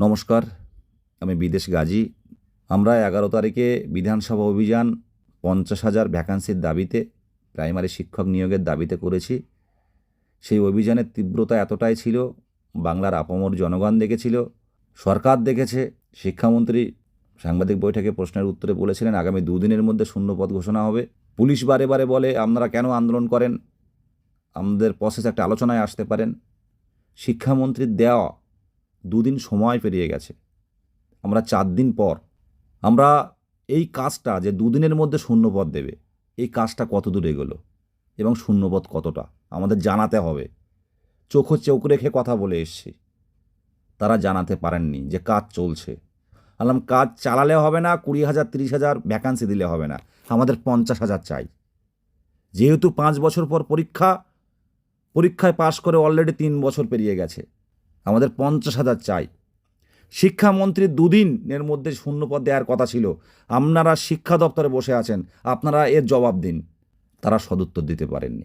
নমস্কার, আমি বিদেশ গাজী। আমরা এগারো তারিখে বিধানসভা অভিযান পঞ্চাশ হাজার ভ্যাকান্সির দাবিতে প্রাইমারি শিক্ষক নিয়োগের দাবিতে করেছি। সেই অভিযানের তীব্রতা এতটাই ছিল, বাংলার আপামর জনগণ দেখেছিল, সরকার দেখেছে, শিক্ষামন্ত্রী সাংবাদিক বৈঠকে প্রশ্নের উত্তরে বলেছিলেন, আগামী দুদিনের মধ্যে শূন্যপদ ঘোষণা হবে। পুলিশ বারে বারে বলে, আপনারা কেন আন্দোলন করেন? আমাদের প্রসেস একটা আলোচনায় আসতে পারেন। শিক্ষামন্ত্রীর দেওয়া দুদিন সময় পেরিয়ে গেছে। আমরা চার দিন পর। আমরা এই কাজটা যে দুদিনের মধ্যে শূন্যপদ দেবে, এই কাজটা কত দূর এগোলো এবং শূন্যপদ কতটা, আমাদের জানাতে হবে। চোখো চোখ রেখে কথা বলে এসছি। তারা জানাতে পারেননি যে কাজ চলছে। আলাম, কাজ চালালে হবে না, কুড়ি হাজার, তিরিশ হাজার ভ্যাকান্সি দিলে হবে না। আমাদের পঞ্চাশ হাজার চাই। যেহেতু পাঁচ বছর পর পরীক্ষা, পরীক্ষায় পাশ করে অলরেডি তিন বছর পেরিয়ে গেছে। আমাদের পঞ্চাশ হাজার চাই। শিক্ষামন্ত্রী দুদিনের মধ্যে শূন্যপদ দেওয়ার কথা ছিল। আপনারা শিক্ষা দপ্তরে বসে আছেন, আপনারা এর জবাব দিন। তারা সদুত্তর দিতে পারেননি।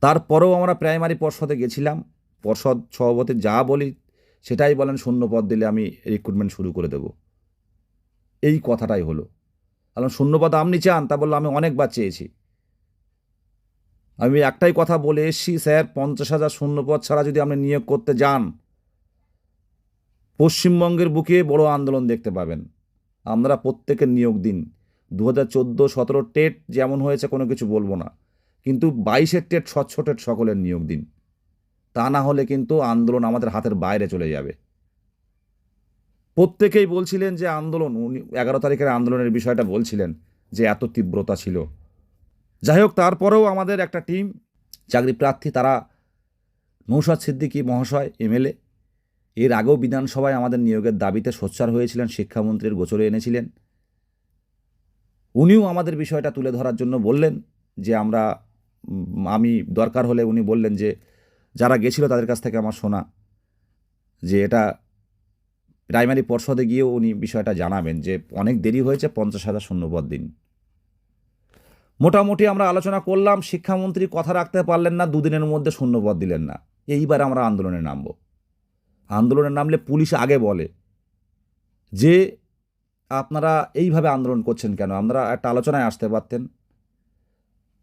তারপরেও আমরা প্রাইমারি পর্ষদে গেছিলাম। পর্ষদ সভাপতি যা বলি, সেটাই বলেন, শূন্যপদ দিলে আমি রিক্রুটমেন্ট শুরু করে দেব। এই কথাটাই হলো। বললাম শূন্যপদ আপনি চান, তা বলল আমি অনেকবার চেয়েছি। আমি একটাই কথা বলে এসছি, স্যার, পঞ্চাশ হাজার শূন্যপদ ছাড়া যদি আপনি নিয়োগ করতে যান পশ্চিমবঙ্গের বুকে বড় আন্দোলন দেখতে পাবেন। আমরা প্রত্যেকের নিয়োগ দিন। দু হাজার চোদ্দ, সতেরো টেট যেমন হয়েছে কোনো কিছু বলব না। কিন্তু বাইশের টেট, স্বচ্ছ টেট সকলের নিয়োগ দিন। তা না হলে কিন্তু আন্দোলন আমাদের হাতের বাইরে চলে যাবে। প্রত্যেকেই বলছিলেন যে আন্দোলন, উনি এগারো তারিখের আন্দোলনের বিষয়টা বলছিলেন যে এত তীব্রতা ছিল। যাই হোক, তারপরেও আমাদের একটা টিম, চাকরি প্রার্থী তারা নৌসাদ সিদ্দিকী মহাশয়, এমএলএ এর আগেও বিধানসভায় আমাদের নিয়োগের দাবিতে সোচ্চার হয়েছিলেন শিক্ষামন্ত্রীর গোচরে এনেছিলেন। উনিও আমাদের বিষয়টা তুলে ধরার জন্য বললেন যে আমরা আমি দরকার হলে উনি বললেন যে, যারা গেছিল তাদের কাছ থেকে আমার শোনা, যে এটা প্রাইমারি পর্ষদে গিয়েও উনি বিষয়টা জানাবেন যে অনেক দেরি হয়েছে, পঞ্চাশ হাজার শূন্যপদ দিন। মোটামুটি আমরা আলোচনা করলাম, শিক্ষামন্ত্রী কথা রাখতে পারলেন না, দুদিনের মধ্যে শূন্যপদ দিলেন না। এইবার আমরা আন্দোলনে নামব। আন্দোলনে নামলে পুলিশ আগে বলে। যে আপনারা এইভাবে আন্দোলন করছেন কেন? আপনারা একটা আলোচনায় আসতে পারতেন।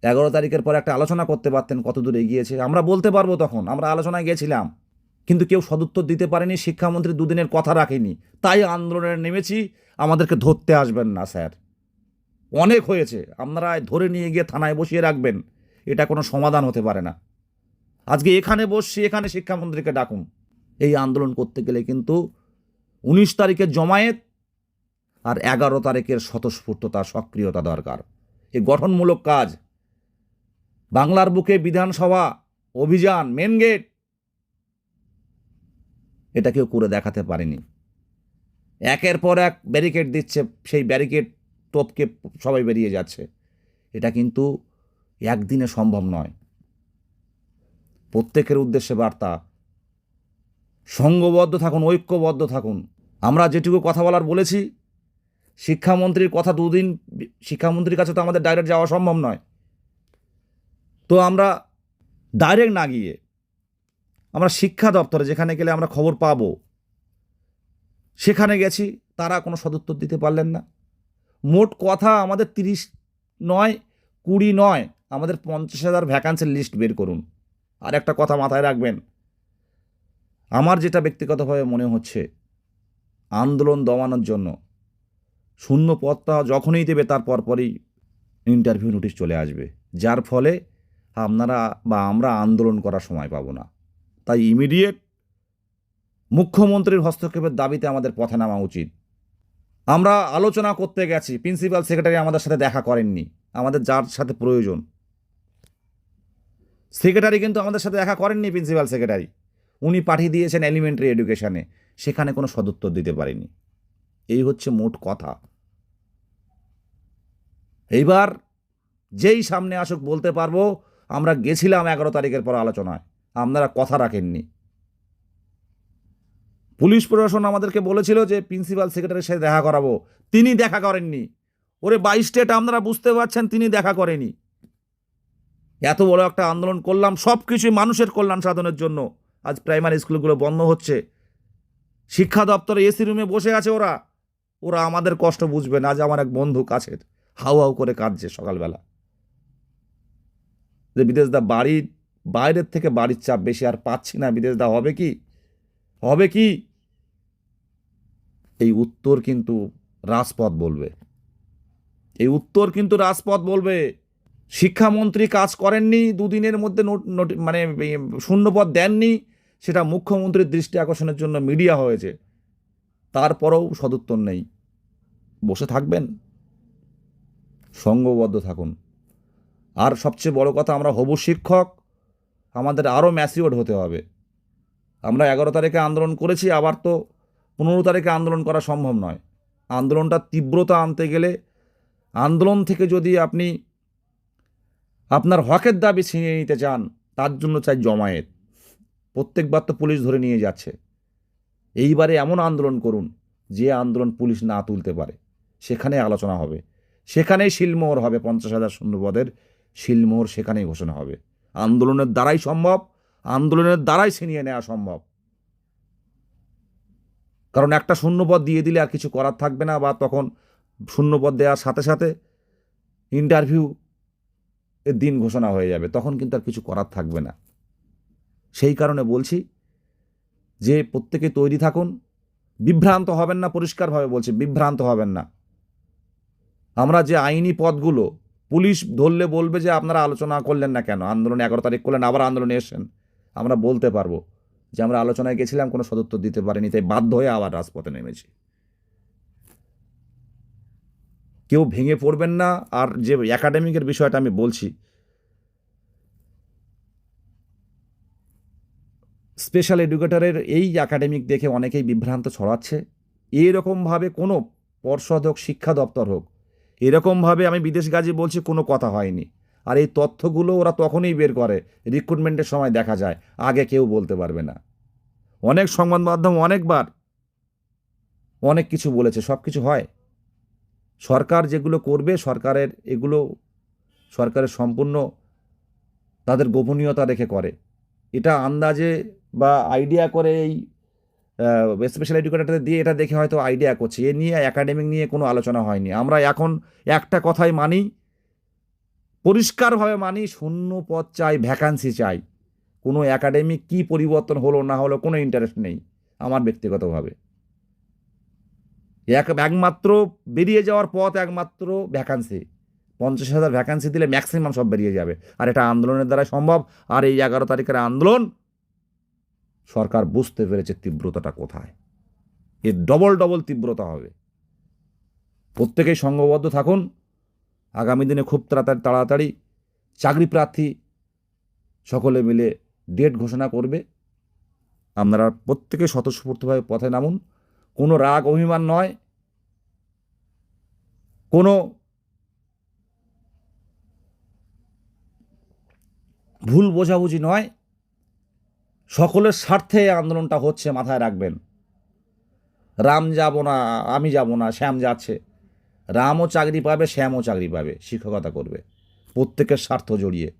এগারো তারিখের পর একটা আলোচনা করতে পারতেন কত দূর এগিয়েছে আমরা বলতে পারব তখন, আমরা আলোচনায় গেছিলাম। কিন্তু কেউ সদুত্তর দিতে পারেনি, শিক্ষামন্ত্রী দুদিনের কথা রাখেনি। তাই আন্দোলনে নেমেছি, আমাদেরকে ধরতে আসবেন না, স্যার। অনেক হয়েছে, আপনারা ধরে নিয়ে গিয়ে থানায় বসিয়ে রাখবেন। এটা কোনো সমাধান হতে পারে না। আজকে এখানে বসছি, এখানে শিক্ষামন্ত্রীকে ডাকুন। এই আন্দোলন করতে গেলে কিন্তু উনিশ তারিখের জমায়েত আর এগারো তারিখের স্বতঃস্ফূর্ততা, সক্রিয়তা দরকার। এই গঠনমূলক কাজ, বাংলার বুকে বিধানসভা অভিযান মেন গেট এটা কেউ করে দেখাতে পারেনি। একের পর এক ব্যারিকেড দিচ্ছে, সেই ব্যারিকেড টপকে সবাই বেরিয়ে যাচ্ছে। এটা কিন্তু একদিনে সম্ভব নয়। প্রত্যেকের উদ্দেশ্যে বার্তা সঙ্গবদ্ধ থাকুন, ঐক্যবদ্ধ থাকুন। আমরা যেটুকু কথা বলার বলেছি, শিক্ষামন্ত্রীর কথা দুদিন, শিক্ষামন্ত্রীর কাছে তো আমাদের ডাইরেক্ট যাওয়া সম্ভব নয়। তো আমরা ডাইরেক্ট না গিয়ে, আমরা শিক্ষা দপ্তরে যেখানে গেলে আমরা খবর পাবো, সেখানে গেছি, তারা কোনো সদুত্তর দিতে পারলেন না। মোট কথা আমাদের তিরিশ নয়, কুড়ি নয়, আমাদের পঞ্চাশ হাজার ভ্যাকান্সির লিস্ট বের করুন। আর একটা কথা মাথায় রাখবেন আমার যেটা ব্যক্তিগতভাবে মনে হচ্ছে, আন্দোলন দমানোর জন্য শূন্য পদটা যখনই দেবে তার পরপরই ইন্টারভিউ নোটিশ চলে আসবে। যার ফলে আপনারা বা আমরা আন্দোলন করার সময় পাবো না। তাই ইমিডিয়েট মুখ্যমন্ত্রীর হস্তক্ষেপের দাবিতে আমাদের পথে নামা উচিত। আমরা আলোচনা করতে গেছি প্রিন্সিপাল সেক্রেটারি আমাদের সাথে দেখা করেননি, আমাদের যার সাথে প্রয়োজন। সেক্রেটারি কিন্তু আমাদের সাথে দেখা করেননি প্রিন্সিপাল সেক্রেটারি উনি পাঠিয়ে দিয়েছেন এলিমেন্টারি এডুকেশানে সেখানে কোনো সদুত্তর দিতে পারেনি। এই হচ্ছে মোট কথা। এইবার যেই সামনে আসুক বলতে পারব, আমরা গেছিলাম এগারো তারিখের পর আলোচনায়। আপনারা কথা রাখেননি। পুলিশ প্রশাসন আমাদেরকে বলেছিল যে, প্রিন্সিপাল সেক্রেটারির সাথে দেখা করাবো। তিনি দেখা করেননি। ওরে বাইশ স্টেট আপনারা বুঝতে পারছেন, তিনি দেখা করেনি। এত বড় একটা আন্দোলন করলাম সব কিছুই মানুষের কল্যাণ সাধনের জন্য। আজ প্রাইমারি স্কুলগুলো বন্ধ হচ্ছে। শিক্ষা দপ্তরে এসি রুমে বসে আছে ওরা। ওরা আমাদের কষ্ট বুঝবে না। আজ আমার এক বন্ধু কাছের, হাউ হাউ করে কাঁদছে সকালবেলা। যে বিদেশদা বাড়ির বাইরের থেকে বাড়ির চাপ বেশি আর পাচ্ছি না। বিদেশদা হবে কি? হবে কি? এই উত্তর কিন্তু রাজপথ বলবে। এই উত্তর কিন্তু রাজপথ বলবে। শিক্ষামন্ত্রী কাজ করেননি, দুদিনের মধ্যে নোট মানে শূন্যপদ দেননি, সেটা মুখ্যমন্ত্রীর দৃষ্টি আকর্ষণের জন্য মিডিয়া হয়েছে। তারপরেও সদুত্তর নেই। বসে থাকবেন? সঙ্গবদ্ধ থাকুন। আর সবচেয়ে বড় কথা, আমরা হবু শিক্ষক, আমাদের আরও ম্যাসিওর হতে হবে। আমরা এগারো তারিখে আন্দোলন করেছি, আবার তো পনেরো তারিখে আন্দোলন করা সম্ভব নয়। আন্দোলনটা তীব্রতা আনতে গেলে, আন্দোলন থেকে যদি আপনি আপনার হকের দাবি ছিনিয়ে নিতে চান, তার জন্য চাই জমায়েত। প্রত্যেকবার তো পুলিশ ধরে নিয়ে যাচ্ছে। এইবারে এমন আন্দোলন করুন, যে আন্দোলন পুলিশ না তুলতে পারে। সেখানে আলোচনা হবে। সেখানেই শিলমোহর হবে, পঞ্চাশ হাজার শূন্যপদের শিলমোহর সেখানেই ঘোষণা হবে। আন্দোলনের দ্বারাই সম্ভব, আন্দোলনের দ্বারাই ছিনিয়ে নেওয়া সম্ভব। কারণ একটা শূন্যপদ দিয়ে দিলে আর কিছু করার থাকবে না, বা তখন শূন্যপদ দেওয়ার সাথে সাথে ইন্টারভিউ এর দিন ঘোষণা হয়ে যাবে, তখন কিন্তু আর কিছু করার থাকবে না। সেই কারণে বলছি যে, প্রত্যেকে তৈরি থাকুন। বিভ্রান্ত হবেন না, পরিষ্কারভাবে বলছি, বিভ্রান্ত হবেন না। আমরা যে আইনি পদগুলো, পুলিশ ধরলে বলবে যে, আপনারা আলোচনা করলেন না কেন? আন্দোলন এগারো তারিখ করলেন, আবার আন্দোলনে এসেছেন। আমরা বলতে পারব যে, আমরা আলোচনায় গেছিলাম, কোনো সদুত্তর দিতে পারিনি, তাই বাধ্য হয়ে আবার রাজপথে নেমেছি। কেউ ভেঙে পড়বেন না। আর যে একাডেমিকের বিষয়টা আমি বলছি স্পেশাল এডুকেটরের এই একাডেমিক দেখে অনেকেই বিভ্রান্ত ছড়াচ্ছে। এরকমভাবে কোনো পর্ষদ হোক শিক্ষা দপ্তর হোক, এরকমভাবে আমি বিদেশ গাজি বলছি, কোনো কথা হয়নি। আর এই তথ্যগুলো ওরা তখনই বের করে রিক্রুটমেন্টের সময় দেখা যায়, আগে কেউ বলতে পারবে না। অনেক সংবাদ মাধ্যম অনেকবার অনেক কিছু বলেছে সব কিছু হয়। সরকার যেগুলো করবে, সরকারের এগুলো, সরকারের সম্পূর্ণ তাদের গোপনীয়তা রেখে করে। এটা আন্দাজে বা আইডিয়া করে এই স্পেশাল এডুকেটারদের দিয়ে এটা দেখে হয়তো আইডিয়া করছে। এ নিয়ে একাডেমিক নিয়ে কোনো আলোচনা হয়নি। আমরা এখন একটা কথাই মানি, পরিষ্কারভাবে মানি, শূন্য পদ চাই ভ্যাকান্সি চাই। কোনো একাডেমিক কী পরিবর্তন হলো না হলো কোনো ইন্টারেস্ট নেই, আমার ব্যক্তিগতভাবে। এক একমাত্র বেরিয়ে যাওয়ার পথ একমাত্র ভ্যাকান্সি পঞ্চাশ হাজার ভ্যাকান্সি দিলে ম্যাক্সিমাম সব বেরিয়ে যাবে। আর এটা আন্দোলনের দ্বারা সম্ভব। আর এই এগারো তারিখের আন্দোলন, সরকার বুঝতে পেরেছে তীব্রতাটা কোথায়। এর ডবল ডবল তীব্রতা হবে। প্রত্যেকেই সঙ্গবদ্ধ থাকুন। আগামী দিনে খুব তাড়াতাড়ি তাড়াতাড়ি চাকরি প্রার্থী সকলে মিলে ডেট ঘোষণা করবে। আপনারা প্রত্যেকে স্বতঃস্ফূর্তভাবে পথে নামুন। কোনো রাগ, অভিমান নয়। কোনো ভুল বোঝাবুঝি নয়। সকলের স্বার্থে আন্দোলনটা হচ্ছে, মাথায় রাখবেন। রাম যাব না, আমি যাব না, শ্যাম যাচ্ছে। রামও চাকরি পাবে, শ্যামও চাকরি পাবে, শিক্ষকতা করবে। প্রত্যেকের স্বার্থ জড়িয়ে।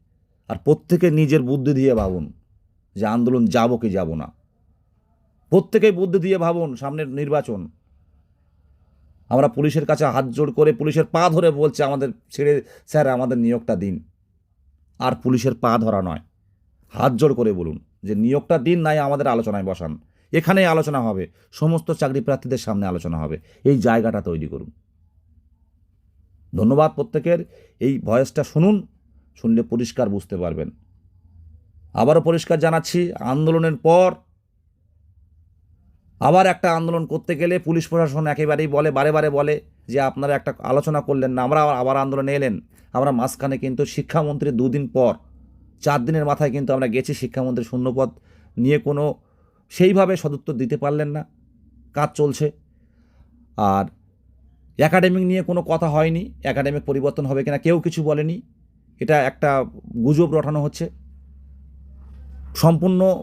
আর প্রত্যেকে নিজের বুদ্ধি দিয়ে ভাবুন যে আন্দোলন যাব কি যাব না। প্রত্যেকেই বুদ্ধি দিয়ে ভাবুন সামনের নির্বাচন। আমরা পুলিশের কাছে হাত জোড় করে পুলিশের পা ধরে বলছে, আমাদের ছেড়ে স্যার, আমাদের নিয়োগটা দিন। আর পুলিশের পা ধরা নয়। হাত জোড় করে বলুন যে, নিয়োগটা দিন নাই, আমাদের আলোচনায় বসান। এখানেই আলোচনা হবে। সমস্ত চাকরি প্রার্থীদের সামনে আলোচনা হবে। এই জায়গাটা তৈরি করুন। ধন্যবাদ প্রত্যেকের। এই ভয়েসটা শুনুন, শুনলে পরিষ্কার বুঝতে পারবেন। আবারও পরিষ্কার জানাচ্ছি, আন্দোলনের পর আবার একটা আন্দোলন করতে গেলে পুলিশ প্রশাসন একেবারেই বলে, বারে বারে বলে যে আপনারা একটা আলোচনা করলেন না, আমরা আবার আন্দোলনে এলেন। আমরা মাঝখানে কিন্তু শিক্ষামন্ত্রী দুদিন পর, চার দিনের মাথায় কিন্তু আমরা গেছি শিক্ষামন্ত্রী শূন্যপদ নিয়ে কোনো সেইভাবে সদুত্তর দিতে পারলেন না। কাজ চলছে। আর একাডেমিক নিয়ে কোনো কথা হয়নি একাডেমিক পরিবর্তন হবে কিনা কেউ কিছু বলেনি। এটা একটা গুজব রটানো হচ্ছে। সম্পূর্ণ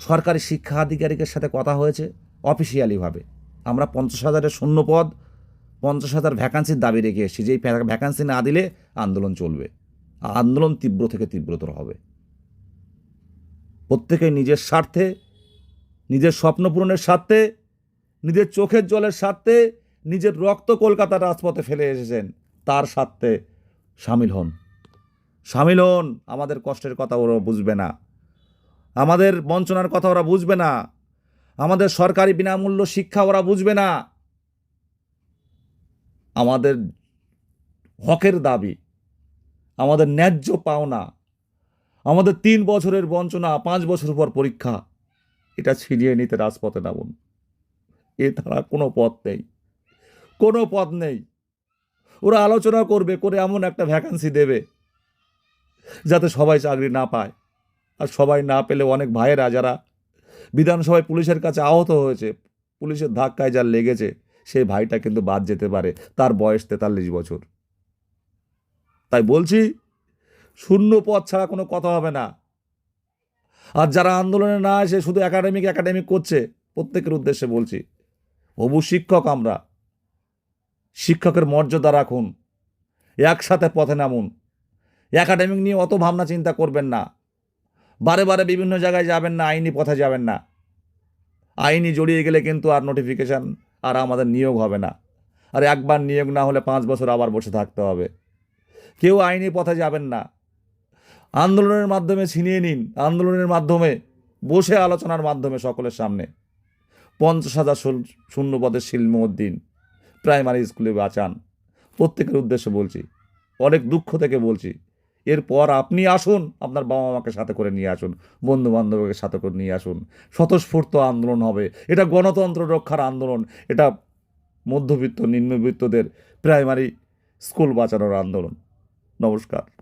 সরকারি শিক্ষা আধিকারিকের সাথে কথা হয়েছে। অফিসিয়ালিভাবে আমরা পঞ্চাশ হাজারের শূন্যপদ, পঞ্চাশ হাজার ভ্যাকান্সির দাবি রেখে এসেছি যেই ভ্যাকান্সি না দিলে আন্দোলন চলবে। আন্দোলন তীব্র থেকে তীব্রতর হবে। প্রত্যেকে নিজের স্বার্থে, নিজের স্বপ্ন পূরণের স্বার্থে, নিজের চোখের জলের স্বার্থে নিজের রক্ত কলকাতার রাজপথে ফেলে এসেছেন। তার স্বার্থে সামিল হন। সামিল হন। আমাদের কষ্টের কথা ওরা বুঝবে না। আমাদের বঞ্চনার কথা ওরা বুঝবে না। আমাদের সরকারি বিনামূল্য শিক্ষা ওরা বুঝবে না। আমাদের হকের দাবি, আমাদের ন্যায্য পাওনা, আমাদের তিন বছরের বঞ্চনা, পাঁচ বছর পর পরীক্ষা, এটা ছিনিয়ে নিতে রাজপথে নামুন। এ তারা কোনো পথ নেই, কোনো পথ নেই। ওরা আলোচনা করবে, করে এমন একটা ভ্যাকান্সি দেবে, যাতে সবাই চাকরি না পায়। আর সবাই না পেলে অনেক ভাইয়েরা, যারা বিধানসভায় পুলিশের কাছে আহত হয়েছে। পুলিশের ধাক্কায় যার লেগেছে, সেই ভাইটা কিন্তু বাদ যেতে পারে। তার বয়স তেতাল্লিশ বছর। তাই বলছি, শূন্য পথ ছাড়া কোনো কথা হবে না। আর যারা আন্দোলনে না এসে শুধু একাডেমিক একাডেমিক করছে, প্রত্যেকের উদ্দেশ্যে বলছি হবু শিক্ষক আমরা। শিক্ষকের মর্যাদা রাখুন। একসাথে পথে নামুন। একাডেমিক নিয়ে অত ভাবনা চিন্তা করবেন না। বারে বারে বিভিন্ন জায়গায় যাবেন না, আইনি পথে যাবেন না। আইনি জড়িয়ে গেলে কিন্তু আর নোটিফিকেশান আর আমাদের নিয়োগ হবে না। আর একবার নিয়োগ না হলে পাঁচ বছর আবার বসে থাকতে হবে। কেউ আইনি পথে যাবেন না। আন্দোলনের মাধ্যমে ছিনিয়ে নিন। আন্দোলনের মাধ্যমে বসে আলোচনার মাধ্যমে সকলের সামনে। পঞ্চাশ হাজার শূন্য- পদের শিলমোহর দিন প্রাইমারি স্কুলে বাঁচান। প্রত্যেকের উদ্দেশ্যে বলছি, অনেক দুঃখ থেকে বলছি। এরপর আপনি আসুন, আপনার বাবা মাকে সাথে করে নিয়ে আসুন বন্ধু বান্ধবকে সাথে করে নিয়ে আসুন। স্বতঃস্ফূর্ত আন্দোলন হবে। এটা গণতন্ত্র রক্ষার আন্দোলন। এটা মধ্যবিত্ত, নিম্নবিত্তদের প্রাইমারি স্কুল বাঁচানোর আন্দোলন। নমস্কার।